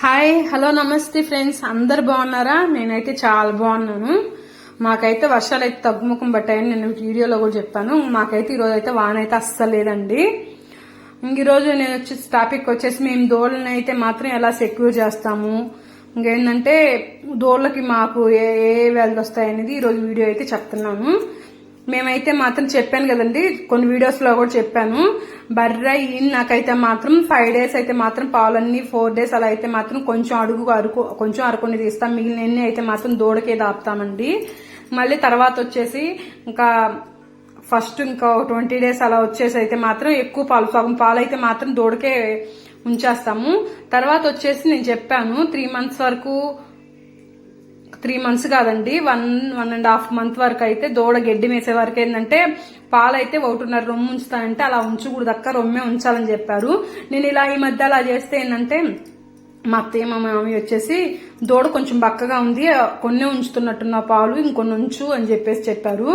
Hi hello నమస్తే friends అందరు బాగున్నారా? నేనైతే చాలా బాగున్నాను. మాకైతే వర్షాలు అయితే తగ్గుముఖం పట్టాయని నేను వీడియోలో కూడా చెప్పాను. మాకైతే ఈరోజు అయితే వాన అయితే అస్సలు లేదండి. ఈరోజు నేను వచ్చేసి టాపిక్ వచ్చేసి మేము దోళ్ళని అయితే మాత్రం ఎలా సెక్యూర్ చేస్తాము? ఇంకేంటంటే దోళ్ళకి మాకు ఏ ఏ వ్యాధులు వస్తాయనేది ఈరోజు వీడియో అయితే చెప్తున్నాను. మేమైతే మాత్రం చెప్పాను కదండి కొన్ని వీడియోస్లో కూడా చెప్పాను. బర్రె ఈయన నాకైతే మాత్రం ఫైవ్ డేస్ అయితే మాత్రం పాలన్నీ ఫోర్ డేస్ అలా అయితే మాత్రం కొంచెం అడుగు అరుకు కొంచెం అరుకుని తీస్తాం. మిగిలిన అయితే మాత్రం దూడకే దాపుతామండి. మళ్ళీ తర్వాత వచ్చేసి ఇంకా ఫస్ట్ ఇంకా ట్వంటీ డేస్ అలా వచ్చేసి అయితే మాత్రం ఎక్కువ పాలు సగం పాలు అయితే మాత్రం దూడకే ఉంచేస్తాము. తర్వాత వచ్చేసి నేను చెప్పాను త్రీ మంత్స్ వరకు త్రీ మంత్స్ కాదండి. One one and half month వరకు అయితే దూడ గడ్డి మేసే వరకు ఏంటంటే పాలైతే ఒకటిన్నర రొమ్ము ఉంచుతానంటే అలా ఉంచకూడదు. అక్క రొమ్మే ఉంచాలని చెప్పారు. నేను ఇలా ఈ మధ్య అలా చేస్తే ఏంటంటే మా అత్తయ్య మా మామయ్య వచ్చేసి దూడ కొంచెం బక్కగా ఉంది. కొన్ని ఉంచుతున్నట్టున్న పాలు ఇంకొన్ని ఉంచు అని చెప్పేసి చెప్పారు.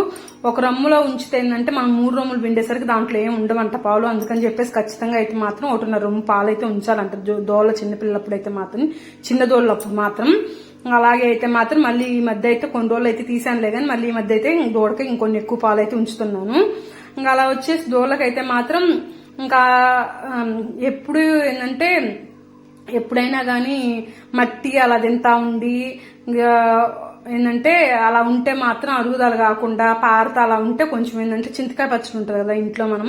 ఒక రమ్ములో ఉంచితే ఏంటంటే మనం మూడు రొమ్ములు పిండేసరికి దాంట్లో ఏం ఉండవంట పాలు. అందుకని చెప్పేసి ఖచ్చితంగా అయితే మాత్రం ఒకటిన్నర రొమ్ము పాలు అయితే ఉంచాలంట దోళ్ళ చిన్నపిల్లప్పుడు అయితే మాత్రం చిన్న దోళ్ళప్పుడు మాత్రం. అలాగే అయితే మాత్రం మళ్ళీ ఈ మధ్య అయితే కొన్ని రోజులు అయితే తీసానులే కానీ మళ్ళీ ఈ మధ్య అయితే దూడకి ఇంకొన్ని ఎక్కువ పాలు అయితే ఉంచుతున్నాను. ఇంకా అలా వచ్చేసి దూడలకైతే మాత్రం ఇంకా ఎప్పుడు ఏంటంటే ఎప్పుడైనా కానీ మట్టి అలా తింటా ఉండి ఇంకా ఏంటంటే అలా ఉంటే మాత్రం అరుగుదల కాకుండా పారత అలా ఉంటే కొంచెం ఏంటంటే చింతకాయ పచ్చడి ఉంటుంది కదా ఇంట్లో మనం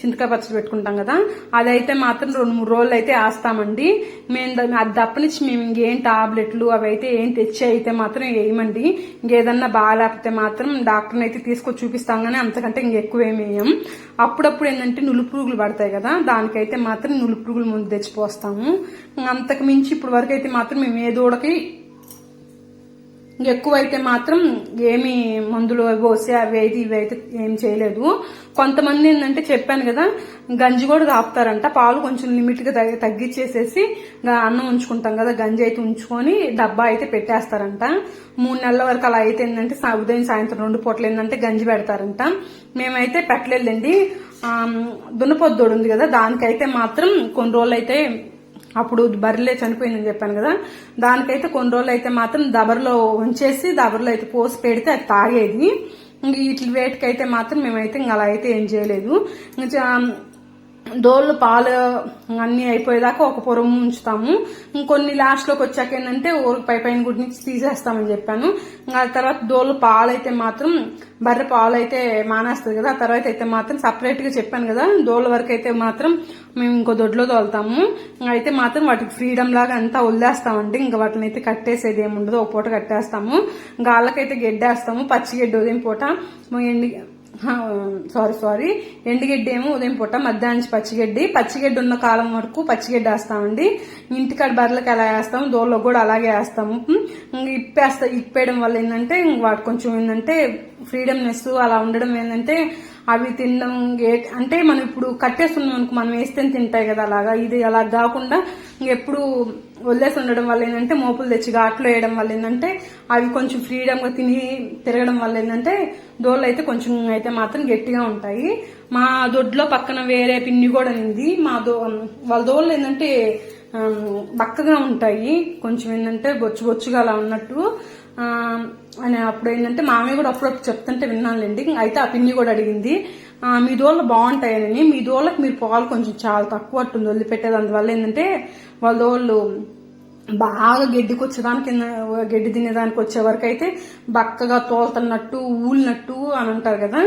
చింతకాయ పచ్చడి పెట్టుకుంటాం కదా. అదైతే మాత్రం రెండు మూడు రోజులు అయితే వేస్తామండి. మేము అది తప్పనిచ్చి మేము ఇంకేం టాబ్లెట్లు అవి అయితే ఏం తెచ్చి అయితే మాత్రం వేయమండి. ఇంకేదన్నా బాగాలేకపోతే మాత్రం డాక్టర్ని అయితే తీసుకొచ్చి చూపిస్తాం కానీ అంతకంటే ఇంకెక్కువ ఏమి వేయం. అప్పుడప్పుడు ఏంటంటే నులు పురుగులు పడతాయి కదా దానికైతే మాత్రం నులు పురుగులు ముందు తెచ్చిపోస్తాము అంతకు మించి ఇప్పుడు వరకు అయితే మాత్రం మేము ఏ దూడకి ఎక్కువ అయితే మాత్రం ఏమి మందులు అవి పోసి అవి అయితే ఇవి అయితే ఏం చేయలేదు. కొంతమంది ఏంటంటే చెప్పాను కదా గంజి కూడా తాపుతారంట. పాలు కొంచెం లిమిట్గా తగ్గి- తగ్గించేసేసి అన్నం ఉంచుకుంటాం కదా గంజి అయితే ఉంచుకొని డబ్బా అయితే పెట్టేస్తారంట. మూడు నెలల వరకు అలా అయితే ఏంటంటే ఉదయం సాయంత్రం రెండు పూటలు ఏంటంటే గంజి పెడతారంట. మేమైతే పెట్టలేదండి దున్నపొద్దోడు ఉంది కదా దానికైతే మాత్రం కొన్ని రోజులు అయితే అప్పుడు బర్రెలే చనిపోయిందని చెప్పాను కదా. దానికైతే కొన్ని రోజులు అయితే మాత్రం దబర్లో ఉంచేసి దబర్లో అయితే పోసి పెడితే అది తాగేది. ఇంక వీటి వేటికైతే మాత్రం మేమైతే ఇంకా అలా అయితే ఏం చేయలేదు. దోళ్ళు పాలు అన్ని అయిపోయేదాకా ఒక పొరం ఉంచుతాము. ఇంకొన్ని లాస్ట్లోకి వచ్చాక ఏంటంటే ఊరికి పై పైన గుడి నుంచి తీసేస్తామని చెప్పాను. ఆ తర్వాత దోళ్ళు పాలు అయితే మాత్రం బర్రె పాలు అయితే మానేస్తుంది కదా ఆ తర్వాత అయితే మాత్రం సపరేట్గా చెప్పాను కదా దోళ్ళ వరకు అయితే మాత్రం మేము ఇంకో దొడ్లో తోలుతాము. అయితే మాత్రం వాటికి ఫ్రీడమ్ లాగా అంతా వదిలేస్తామండి. ఇంకా వాటిని అయితే కట్టేసేది ఏమి ఉండదు ఒక పూట కట్టేస్తాము. గాళ్ళకైతే గెడ్డేస్తాము పచ్చి గడ్డి ఉదయం పూట. ఎండి సారీ సారీ. ఎండుగడ్డి ఏమో ఉదయం పూట మధ్యాహ్నం నుంచి పచ్చిగడ్డి. పచ్చిగడ్డి ఉన్న కాలం వరకు పచ్చిగడ్డి వేస్తామండి. ఇంటికాడ బర్రెలకు ఎలా వేస్తాము దోళ్ళకు కూడా అలాగే వేస్తాము. ఇప్పేస్తా ఇప్పేయడం వల్ల ఏంటంటే వాటి కొంచెం ఏంటంటే ఫ్రీడమ్నెస్ అలా ఉండడం ఏంటంటే అవి తినడం అంటే మనం ఇప్పుడు కట్టేస్తున్నాం అనుకో మనం వేస్తే తింటాయి కదా అలాగా. ఇది అలా కాకుండా ఇంకెప్పుడు వదిలేసి ఉండడం వల్ల ఏంటంటే మోపులు తెచ్చి ఘాట్లో వేయడం వల్ల ఏంటంటే అవి కొంచెం ఫ్రీడమ్గా తిని తిరగడం వల్ల ఏంటంటే దోళ్ళు అయితే కొంచెం అయితే మాత్రం గట్టిగా ఉంటాయి. మా దొడ్లో పక్కన వేరే పిన్ని కూడా ఉంది. మా దో వాళ్ళ దోళ్ళు ఏంటంటే బక్కగా ఉంటాయి. కొంచెం ఏంటంటే బొచ్చు బొచ్చుగా అలా ఉన్నట్టు. అని అప్పుడు ఏంటంటే మామయ్య కూడా అప్పుడప్పుడు చెప్తుంటే విన్నానులేండి. అయితే ఆ పిన్ని కూడా అడిగింది మీ దోళ్ళు బాగుంటాయని. మీ దోళ్ళకి మీరు పాలు కొంచెం చాలా తక్కువ అట్టుంది వదిలిపెట్టేది. అందువల్ల ఏంటంటే వాళ్ళ దోళ్ళు బాగా గడ్డికి వచ్చేదానికి గడ్డి తినేదానికి వచ్చే వరకు అయితే బక్కగా తోలుతున్నట్టు ఊలినట్టు అని అంటారు కదా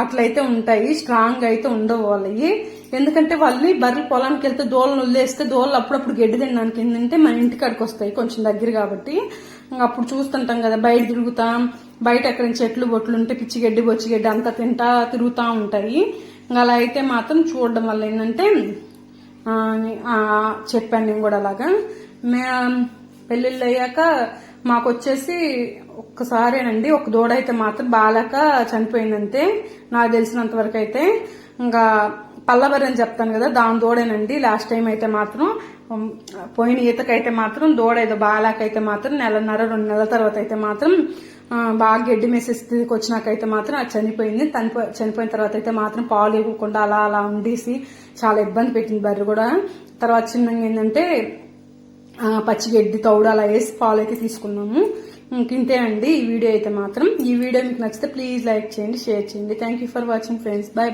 అట్లయితే ఉంటాయి. స్ట్రాంగ్ అయితే ఉండవు వాళ్ళవి. ఎందుకంటే వాళ్ళని బర్రెలు పొలానికి వెళ్తే దోళ్ళను వదిలేస్తే దోళ్ళు అప్పుడప్పుడు గడ్డి తినడానికి ఏంటంటే మన ఇంటికాడికి వస్తాయి కొంచెం దగ్గర కాబట్టి. అప్పుడు చూస్తుంటాం కదా బయట తిరుగుతాం బయట ఎక్కడ చెట్లు బొట్లు ఉంటే పిచ్చి గడ్డి బొచ్చి గడ్డి అంతా తింటా తిరుగుతూ ఉంటాయి. ఇంకా అలా అయితే మాత్రం చూడడం వల్ల ఏంటంటే చెప్పాను నేను కూడా అలాగా. మే పెళ్ళిళ్ళు అయ్యాక మాకు వచ్చేసి ఒక్కసారేనండి ఒక దూడ అయితే మాత్రం బాగాలేక చనిపోయిందంతే నాకు తెలిసినంత వరకు అయితే ఇంకా పల్లవరి అని చెప్తాను కదా దాని దూడేనండి. లాస్ట్ టైం అయితే మాత్రం పోయిన ఈతకైతే మాత్రం దూడ ఏదో బాగాలేకైతే మాత్రం నెలన్నర రెండు నెలల తర్వాత అయితే మాత్రం బాగా గడ్డి మేసే స్థితికి వచ్చినాకైతే మాత్రం అది చనిపోయింది. చనిపో చనిపోయిన తర్వాత అయితే మాత్రం పాలు ఇవ్వకుండా అలా అలా ఉండేసి చాలా ఇబ్బంది పెట్టింది బర్రె కూడా. తర్వాత చిన్నగా ఏంటంటే పచ్చి పచ్చిగడ్డి తౌడు అలా వేసి పాలు అయితే తీసుకున్నాము. ఇంతేనండి ఈ వీడియో అయితే మాత్రం. ఈ వీడియో మీకు నచ్చితే ప్లీజ్ లైక్ చేయండి షేర్ చేయండి. Thank you for watching friends bye